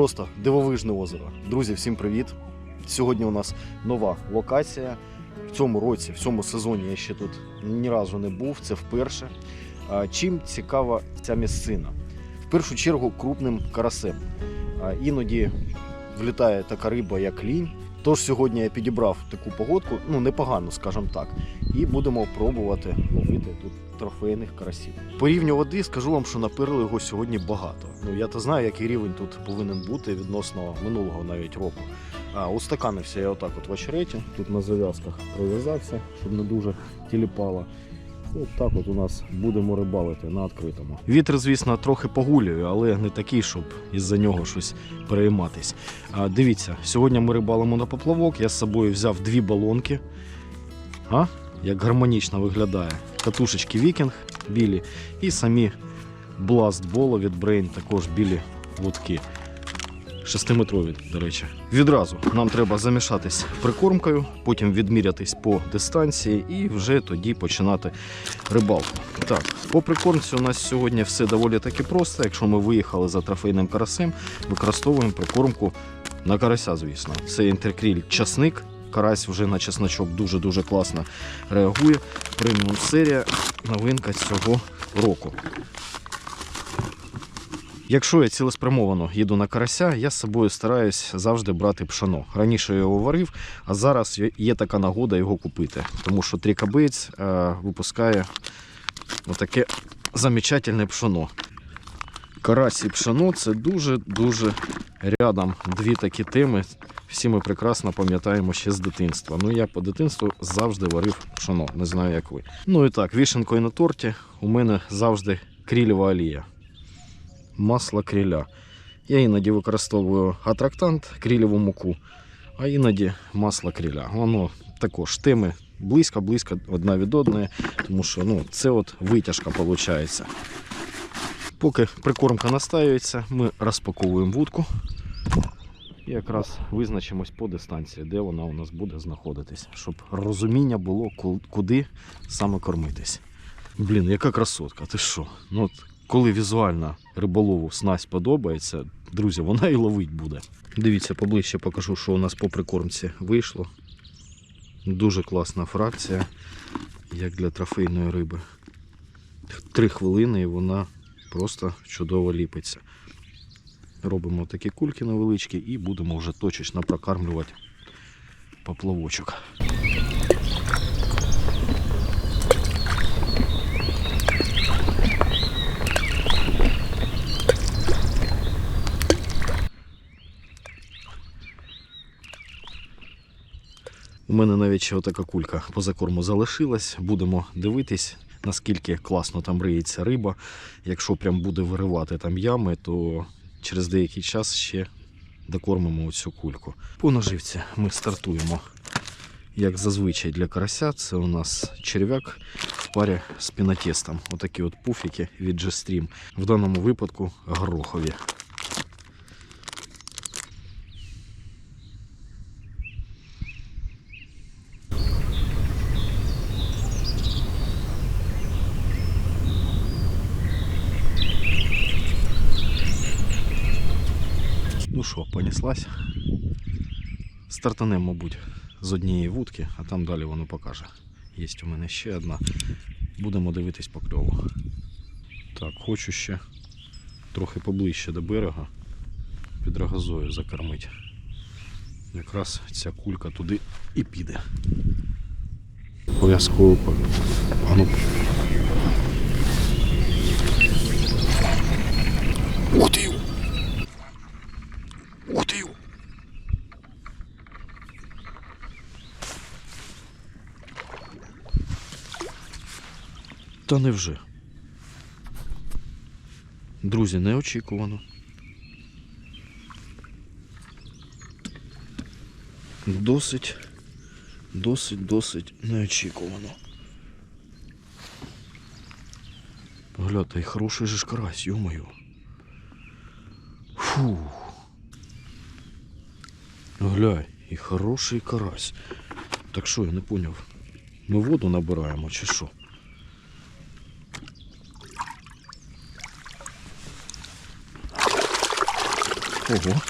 Просто дивовижне озеро. Друзі, всім привіт! Сьогодні у нас нова локація. В цьому році, в цьому сезоні я ще тут ні разу не був, це вперше. Чим цікава ця місцина? В першу чергу крупним карасем. Іноді влітає така риба, як лінь. Тож сьогодні я підібрав таку погодку, ну непогану, скажімо так, і будемо пробувати ловити тут трофейних карасів. По рівню води скажу вам, що наперли його сьогодні багато. Ну я то знаю, який рівень тут повинен бути відносно минулого навіть року. А устаканився я отак от в очереті. Тут на зав'язках прив'язався, щоб не дуже тіліпало. От так от у нас будемо рибалити на відкритому. Вітер, звісно, трохи погулює, але не такий, щоб із-за нього щось перейматись. А, дивіться, сьогодні ми рибалимо на поплавок. Я з собою взяв дві балонки. А? Як гармонічно виглядає. Катушечки Вікінг білі і самі Bolo від Brain, також білі лотки. Шестиметрові, до речі. Відразу нам треба замішатись прикормкою, потім відмірятись по дистанції і вже тоді починати рибалку. Так, по прикормці у нас сьогодні все доволі таки просто. Якщо ми виїхали за трофейним карасем, використовуємо прикормку на карася, звісно. Це інтеркріль часник. Карась вже на чесночок дуже-дуже класно реагує. Преміум серія новинка цього року. Якщо я цілеспрямовано їду на карася, я з собою стараюсь завжди брати пшено. Раніше я його варив, а зараз є- така нагода його купити. Тому що трікабиць е, випускає отаке замечательне пшено. Карась і пшено це дуже-дуже рядом дві такі теми. Всі ми прекрасно пам'ятаємо ще з дитинства. Ну я по дитинству завжди варив пшено, не знаю як ви. Ну і так, вішенкою на торті у мене завжди крілєва олія масло криля. Я іноді використовую атрактант, крілєву муку, а іноді масло криля. Воно також теми близько-близько одна від одної, тому що ну, це от витяжка виходить. Поки прикормка настаюється, ми розпаковуємо вудку і якраз визначимось по дистанції, де вона у нас буде знаходитись, щоб розуміння було, куди саме кормитись. Блін, яка красотка, ти що? Ну, от коли візуально риболову снасть подобається, друзі, вона і ловить буде. Дивіться, поближче покажу, що у нас по прикормці вийшло. Дуже класна фракція, як для трофейної риби. Три хвилини і вона просто чудово ліпиться. Робимо такі кульки невеличкі і будемо вже точечно прокармлювати поплавочок. У мене навіть ще отака кулька поза корму залишилась. Будемо дивитись, наскільки класно там риється риба. Якщо прям буде виривати там ями, то через деякий час ще докормимо оцю кульку. По наживці ми стартуємо. Як зазвичай для карася, це у нас черв'як в парі з пінотестом. Отакі от пуфіки від G-Stream. В даному випадку горохові. Ну що, понеслась. Стартанем, мабуть, з однієї вудки, а там далі воно покаже. Є у мене ще одна. Будемо дивитись по кльову. Так, хочу ще трохи поближче до берега під рогозою закормити. Якраз ця кулька туди і піде. Обов'язково. по- ну. Ух ти! Ух ти! Та невже? Друзі, неочікувано. Досить, досить, досить неочікувано. Гля, та й хороший же ж карась, ё-моё. Фух. Глянь, і хороший карась. Так що, я не поняв. Ми воду набираємо чи що? Ого.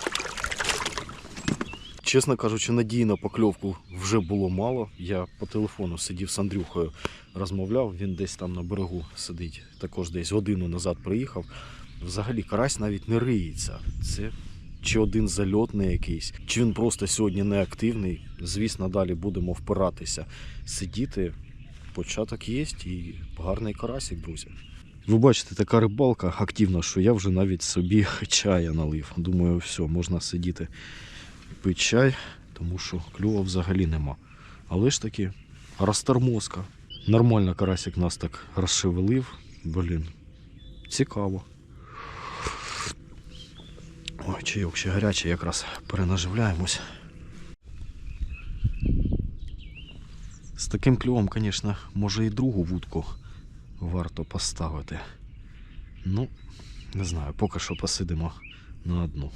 Чесно кажучи, надії на покльовку вже було мало. Я по телефону сидів з Андрюхою, розмовляв, він десь там на берегу сидить, також десь годину назад приїхав. Взагалі карась навіть не риється. Це чи один зальотний якийсь, чи він просто сьогодні не активний. Звісно, далі будемо впиратися, сидіти. Початок є і гарний карасик, друзі. Ви бачите, така рибалка активна, що я вже навіть собі чая налив. Думаю, все, можна сидіти пити чай, тому що клюва взагалі нема. Але ж таки, розтормозка. Нормально карасик нас так розшевелив. Блін, цікаво. Ой, чайок ще гарячий, якраз перенаживляємось. З таким клювом, звісно, може і другу вудку варто поставити. Ну, не знаю, поки що посидимо на одну.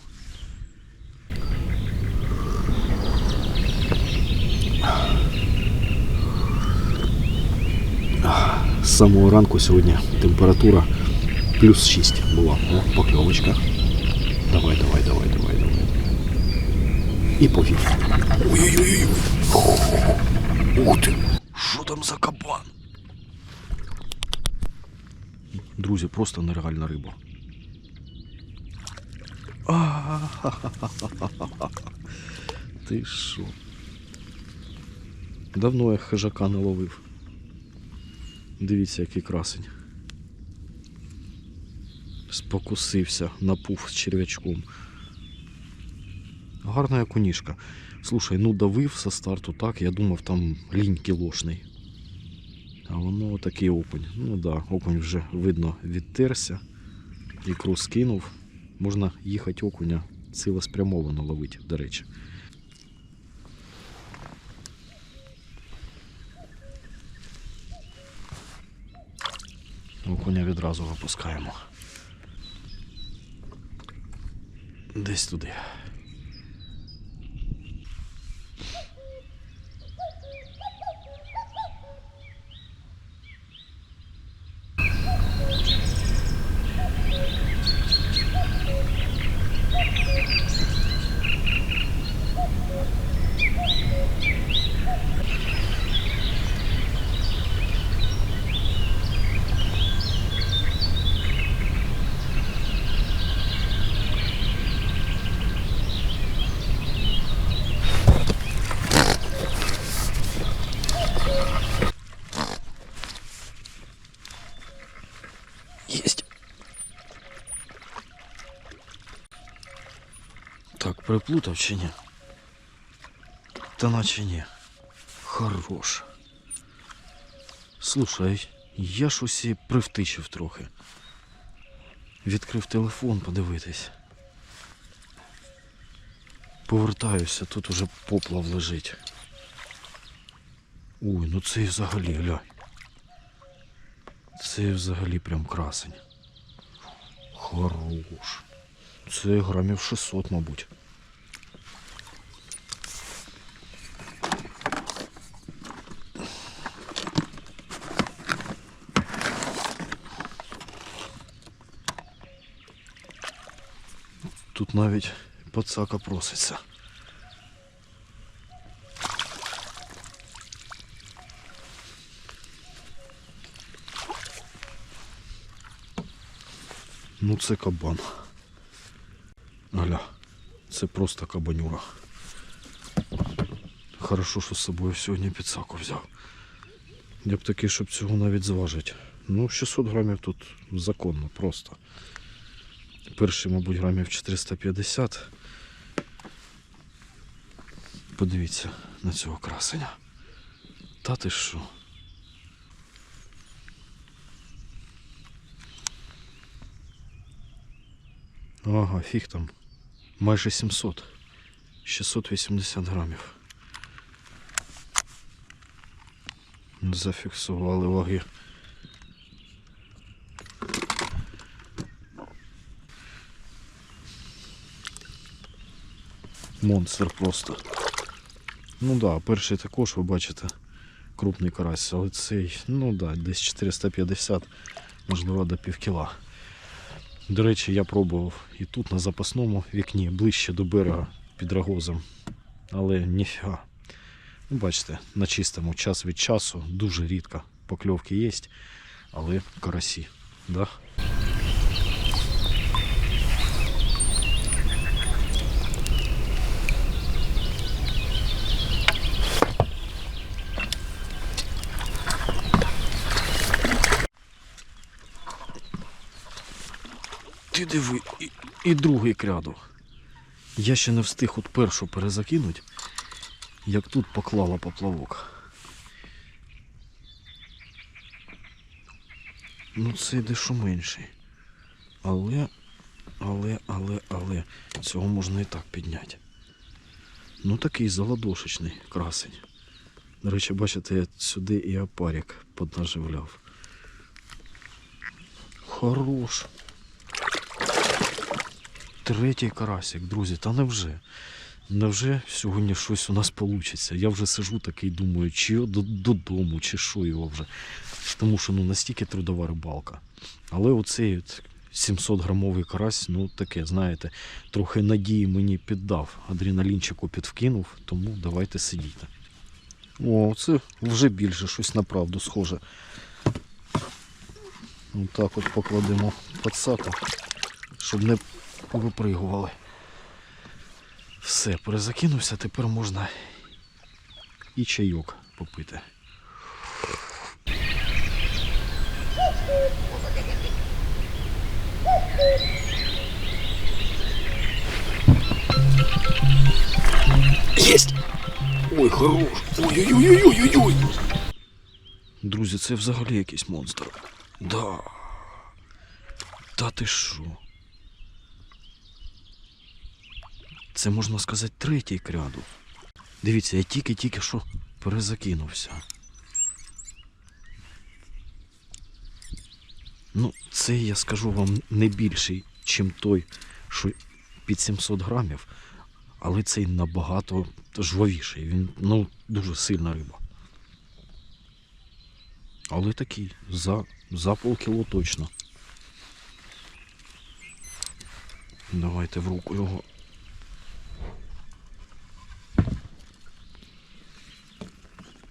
З самого ранку сьогодні температура плюс 6 була. О, покльовочка. Давай, давай, давай, давай, давай. І повів. Ой-ой-ой. Ух ти! Що там за кабан? Друзі, просто нереальна риба. Ти що? Давно я хижака не ловив. Дивіться, який красень. Спокусився, напув з черв'ячком. Гарна окунішка. Слушай, ну давив со старту так, я думав там лінь кілошний. А воно такий окунь. Ну да, окунь вже видно відтерся. Ікру скинув. Можна їхати окуня цілеспрямовано ловити, до речі. Окуня відразу випускаємо. Десь туди. Так, переплутав чи ні? Та наче ні. Хорош. Слушай, я щось і привтичив трохи. Відкрив телефон подивитись. Повертаюся, тут уже поплав лежить. Ой, ну це і взагалі, глянь. Це взагалі прям красень. Хорош. Це грамів 600, мабуть. Навіть пацака проситься. Ну це кабан. Аля, це просто кабанюра. Хорошо, що з собою сьогодні підсаку взяв. Я б такий, щоб цього навіть зважити. Ну, 600 грамів тут законно, просто. Перший, мабуть, грамів 450. Подивіться на цього красення. Та ти що? Ага, фіг там. Майже 700. 680 грамів. Зафіксували ваги. Монстр просто. Ну да, перший також, ви бачите, крупний карась, але цей, ну да, десь 450, можливо, до пів кіла. До речі, я пробував і тут на запасному вікні, ближче до берега під рогозом. Але ніфіга. Ну, бачите, на чистому час від часу дуже рідко покльовки є, але карасі. Да? Диви, і, і другий кряду. Я ще не встиг от першу перезакинуть, як тут поклала поплавок. Ну це дещо менший. Але, але, але, але, цього можна і так підняти. Ну такий заладошечний красень. До речі, бачите, я сюди і опарик поднаживляв. Хорош. Третій карасик, друзі, та невже? Невже сьогодні щось у нас вийде? Я вже сижу такий, думаю, чи до- додому, чи що його вже. Тому що ну, настільки трудова рибалка. Але оцей 700 грамовий карась, ну таке, знаєте, трохи надії мені піддав. Адреналінчику підвкинув, тому давайте сидіти. О, це вже більше щось на правду схоже. Отак от покладемо подсаку, щоб не випригували. Все, перезакинувся, тепер можна і чайок попити. Єсть! Ой, хорош! Ой-ой-ой-ой-ой-ой! Друзі, це взагалі якийсь монстр. Да. Та ти що? Це можна сказати третій кряду. Дивіться, я тільки-тільки що перезакинувся. Ну, це я скажу вам не більший, чим той, що під 700 грамів, але цей набагато жвавіший. Він ну, дуже сильна риба. Але такий, за, за полкіло точно. Давайте в руку його.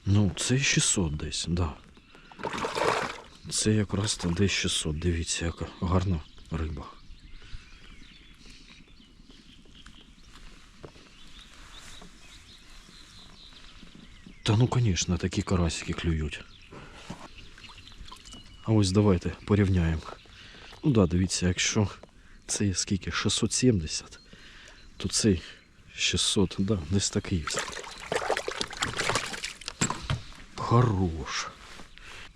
Ну, це 600 десь, да. Це якраз там десь 600. Дивіться, яка гарна риба. Та ну, звісно, такі карасики клюють. А ось давайте порівняємо. Ну да, дивіться, якщо це скільки? 670, то цей 600, да, десь такий. Хорош.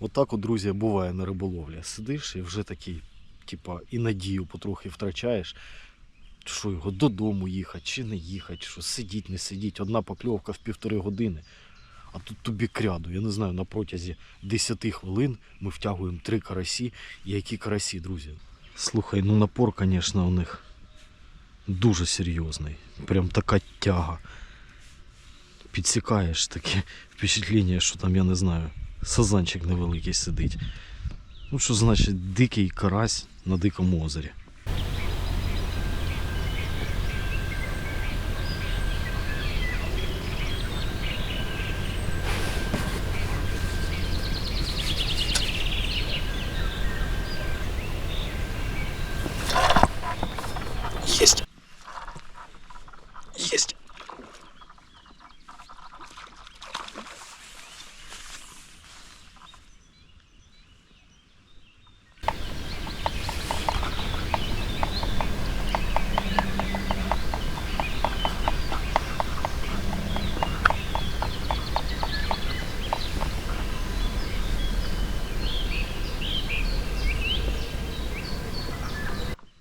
Отак от, друзі, буває на риболовлі. Сидиш і вже такий, типа, і надію потрохи втрачаєш. Що його додому їхати, чи не їхати, що сидіть, не сидіть. Одна покльовка в півтори години. А тут тобі кряду. Я не знаю, на протязі 10 хвилин ми втягуємо три карасі. І які карасі, друзі. Слухай, ну напор, звісно, у них дуже серйозний. Прям така тяга. Підсікаєш таке впечатлення, що там, я не знаю, сазанчик невеликий сидить. Ну, що значить дикий карась на дикому озері. Есть. Есть.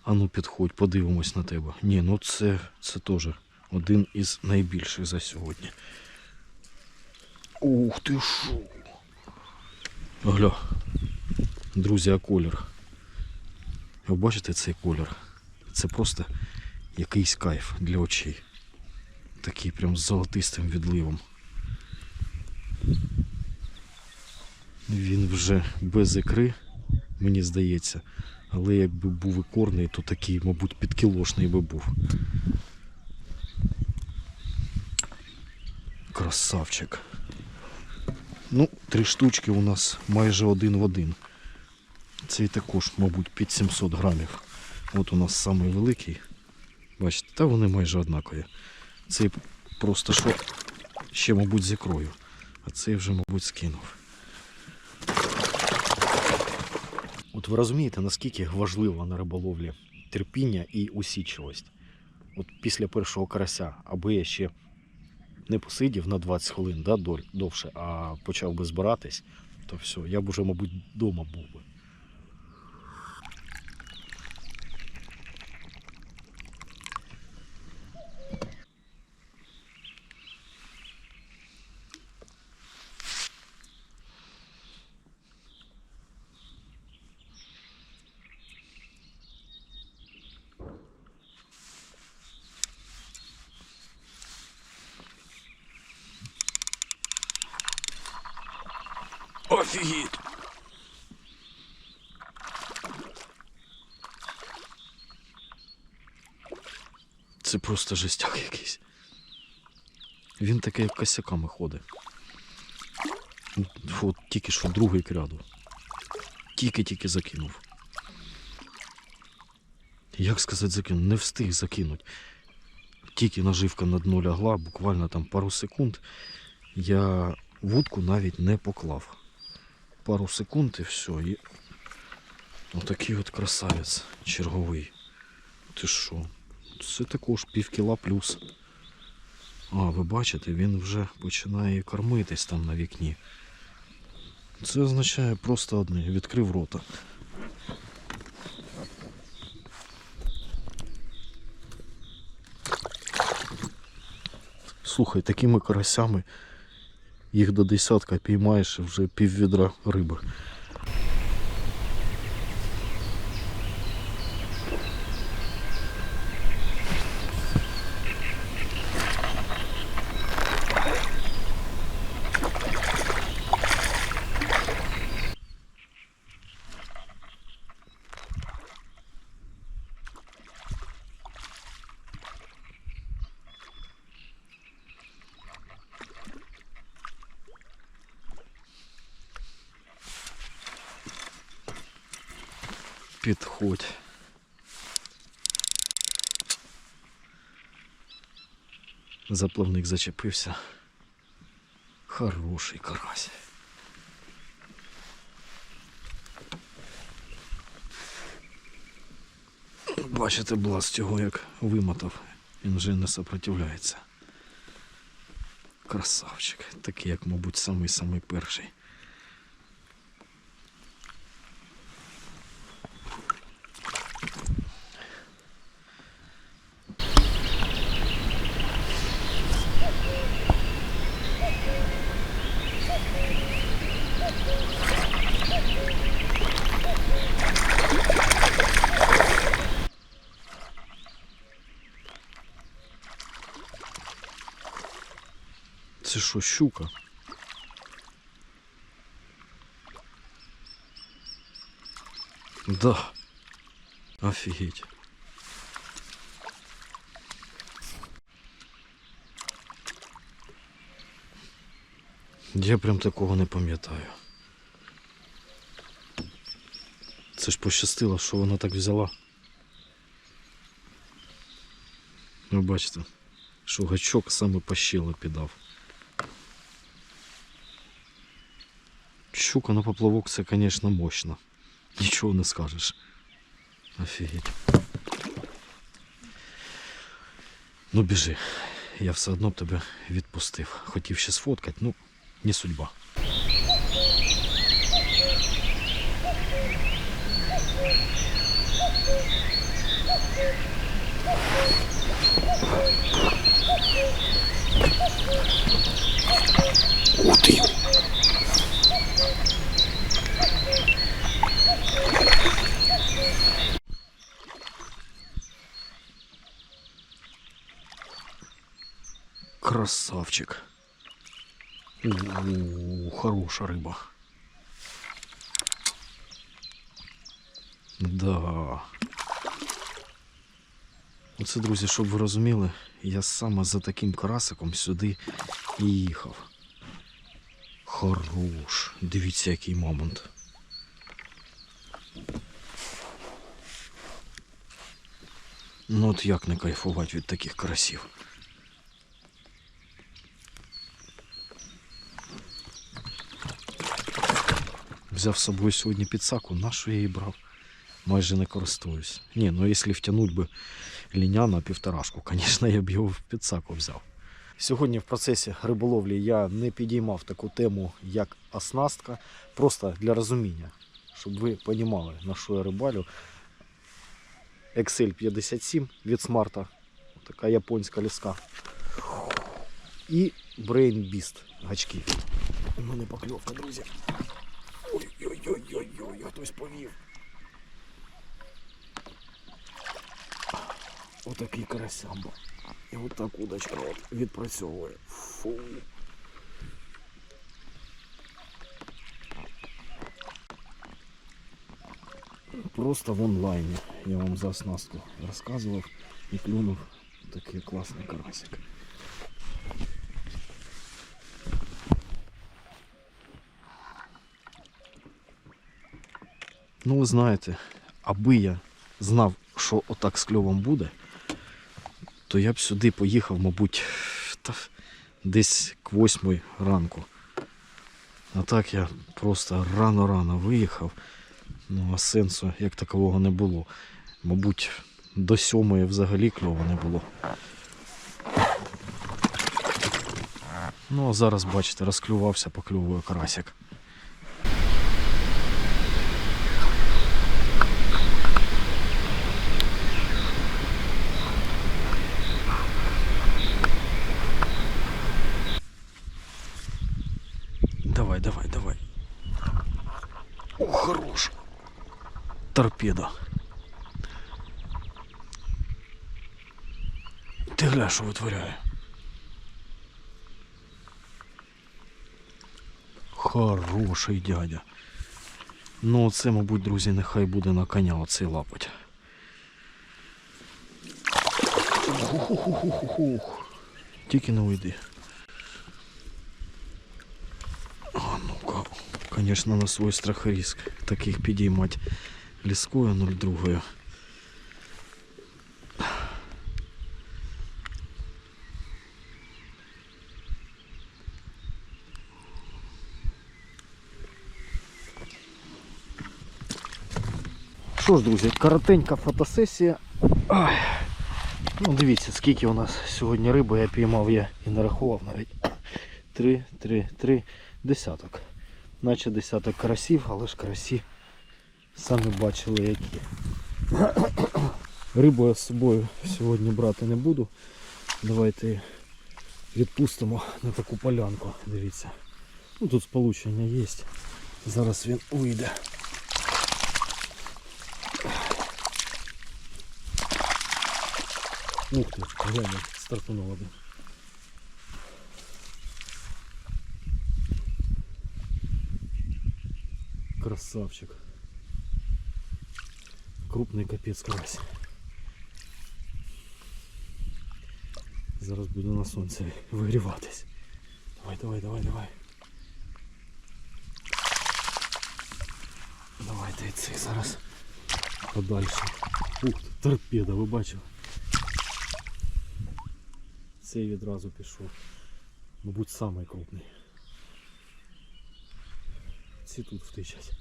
А ну підходь, подивимось на тебе. Ні, ну це, це теж один із найбільших за сьогодні. Ух ти шо. Гля. Друзі, а колір. Ви бачите цей колір? Це просто якийсь кайф для очей. Такий прям з золотистим відливом. Він вже без ікри, мені здається. Але якби був і корний, то такий, мабуть, підкілошний би був. Красавчик. Ну, три штучки у нас майже один в один. Цей також, мабуть, під 700 грамів. От у нас самий великий. Бачите, та вони майже однакові. Цей просто що ще, мабуть, з ікрою. А цей вже, мабуть, скинув. Ви розумієте, наскільки важливо на риболовлі терпіння і усічливість. От після першого карася, аби я ще не посидів на 20 хвилин да, довше, а почав би збиратись, то все, я б уже, мабуть, вдома був би. Офігеть! Це просто жестяк якийсь. Він таке як косяками ходить. От тільки що другий кряду. Тільки-тільки закинув. Як сказати закинув? Не встиг закинуть. Тільки наживка на дно лягла, буквально там пару секунд. Я вудку навіть не поклав. Пару секунд і все. І... Отакий от красавець черговий. Ти що? Це також пів кіла плюс. А, ви бачите, він вже починає кормитись там на вікні. Це означає просто одне. Відкрив рота. Слухай, такими карасями їх до десятка піймаєш і вже пів відра риби. Підходь. Заплавник зачепився. Хороший карась. Бачите, блас цього як вимотав. Він вже не сопротивляється. Красавчик. Такий, як, мабуть, самий-самий перший. Це що, щука? Да. Офігеть. Я прям такого не пам'ятаю. Це ж пощастило, що вона так взяла. Ви бачите, що гачок саме по щелу піддав. Щука на поплавок це, звісно, мощно. Нічого не скажеш. Офігеть. Ну біжи. Я все одно б тебе відпустив. Хотів ще сфоткати, ну, не судьба. Ух ти! Красавчик. У, хороша риба. Да. Оце, друзі, щоб ви розуміли, я саме за таким карасиком сюди і їхав. Хорош. Дивіться, який мамонт. Ну от як не кайфувати від таких карасів. Взяв з собою сьогодні підсаку, на що я її брав? Майже не користуюсь. Ні, ну якщо втягнуть би ліня на півторашку, звісно, я б його в підсаку взяв. Сьогодні в процесі риболовлі я не підіймав таку тему, як оснастка, просто для розуміння, щоб ви розуміли, на що я рибалю. Excel 57 від смарта, така японська ліска. І Brain Beast гачки. У мене покльовка, друзі. Ой-ой-ой-ой-ой, хтось повів. Отакий карасямба. І отак удочка от відпрацьовує. Фу. Просто в онлайні. Я вам за оснастку розказував і клюнув такий класний карасик. Ну, ви знаєте, аби я знав, що отак з кльовом буде, то я б сюди поїхав, мабуть, та, десь к восьмій ранку. А так я просто рано-рано виїхав. Ну, а сенсу як такового не було. Мабуть, до сьомої взагалі кльова не було. Ну, а зараз, бачите, розклювався, поклювує карасик. Давай, давай, давай. О, хорош. Торпеда. Ти гля, що витворяє. Хороший дядя. Ну, це, мабуть, друзі, нехай буде на коня оцей лапоть. Тільки не уйди. А ну-ка, конечно, на свой страх риск таких підіймати ліскою 0,2. Що ж, друзі, коротенька фотосесія. Ой. Ну, дивіться, скільки у нас сьогодні риби я піймав, я і нарахував навіть. Три, три, три десяток. Наче десяток карасів, але ж карасі самі бачили які. Рибу я з собою сьогодні брати не буду. Давайте відпустимо на таку полянку. Дивіться. Ну, тут сполучення є. Зараз він уйде. Ух ти, глянь, стартанув один. Красавчик. Крупный капец карась. Зараз буду на сонці вигріватись. Давай, давай, давай, давай. Давайте і цей зараз подальше. Ух, ти, торпеда, ви бачили? Цей відразу пішов. Мабуть, самий крупний. Ці тут втичать.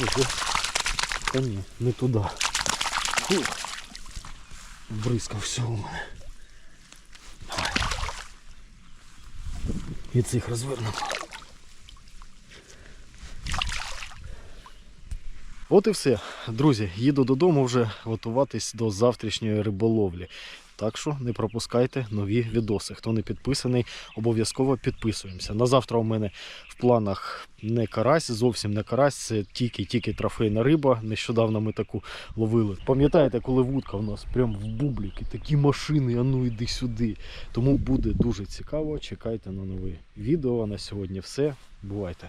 Ого. Та ні, не туди. Фух. Бризкав всього у мене. Давай. І цих розвернемо. От і все. Друзі, їду додому вже готуватись до завтрашньої риболовлі. Так що не пропускайте нові відоси. Хто не підписаний, обов'язково підписуємося. На завтра у мене в планах не карась, зовсім не карась, це тільки-тільки трофейна риба. Нещодавно ми таку ловили. Пам'ятаєте, коли вудка в нас прям в бубліки, такі машини, а ну йди сюди. Тому буде дуже цікаво. Чекайте на нове відео. На сьогодні все. Бувайте!